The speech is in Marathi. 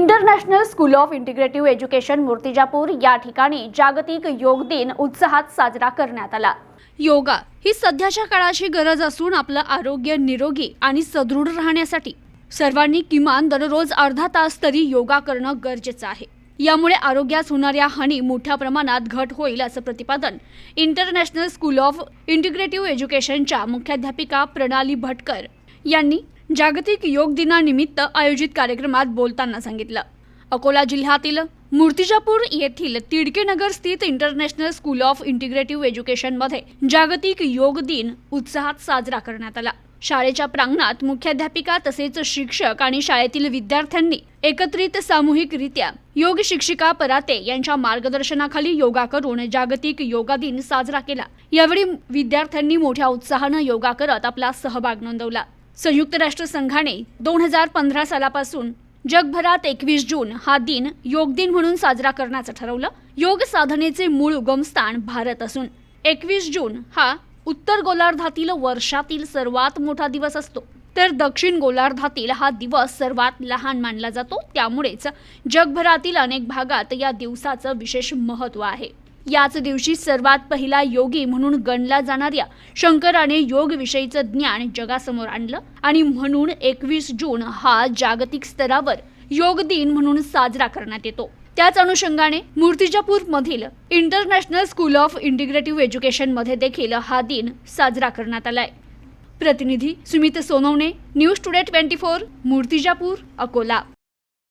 International school of integrative education Murtijapur या ठिकाणी जागतिक योग दिन उत्साहात साजरा करण्यात आला. योगा ही सध्याच्या काळाची गरज असून आपलं आरोग्य निरोगी आणि सदृढ राहण्यासाठी सर्वांनी किमान दररोज अर्धा तास तरी योगा करणं गरजेचं आहे. यामुळे आरोग्यास होणाऱ्या हानी मोठ्या प्रमाणात घट होईल असं प्रतिपादन इंटरनॅशनल स्कूल ऑफ इंटिग्रेटिव्ह एज्युकेशनच्या मुख्याध्यापिका प्रणाली भटकर यांनी जागतिक योग दिनानिमित्त आयोजित कार्यक्रमात बोलताना सांगितलं. अकोला जिल्ह्यातील मूर्तिजापूर येथील तिडकेनगर स्थित इंटरनॅशनल स्कूल ऑफ इंटिग्रेटिव्ह एज्युकेशनमध्ये जागतिक योग दिन उत्साहात साजरा करण्यात आला. शाळेच्या प्रांगणात मुख्याध्यापिका तसेच शिक्षक आणि शाळेतील विद्यार्थ्यांनी एकत्रित सामूहिकरित्या योग शिक्षिका पराते यांच्या मार्गदर्शनाखाली योगा करून जागतिक योगा दिन साजरा केला. यावेळी विद्यार्थ्यांनी मोठ्या उत्साहानं योगा करत आपला सहभाग नोंदवला. संयुक्त राष्ट्र संघाने दोन हजार पंधरा सालापासून जगभरात एकवीस जून हा दिन योग दिन म्हणून साजरा करण्याचं ठरवलं. योग साधनेचे मूळ उगमस्थान भारत असून एकवीस जून हा उत्तर गोलार्धातील वर्षातील सर्वात मोठा दिवस असतो. तर दक्षिण गोलार्धातील हा दिवस सर्वात लहान मानला जातो. त्यामुळेच जगभरातील अनेक भागात या दिवसाचं विशेष महत्त्व आहे. याच दिवशी सर्वात पहिला योगी म्हणून गणला जाणाऱ्या शंकराने योग विषयीचं ज्ञान जगासमोर आणलं आणि म्हणून एकवीस जून हा जागतिक स्तरावर योग दिन म्हणून साजरा करण्यात येतो. त्याच अनुषंगाने मूर्तिजापूर मधील इंटरनॅशनल स्कूल ऑफ इंटिग्रेटिव्ह एज्युकेशनमध्ये देखील हा दिन साजरा करण्यात आलाय. प्रतिनिधी Sumit Sonawane news today twenty four Murtijapur Akola.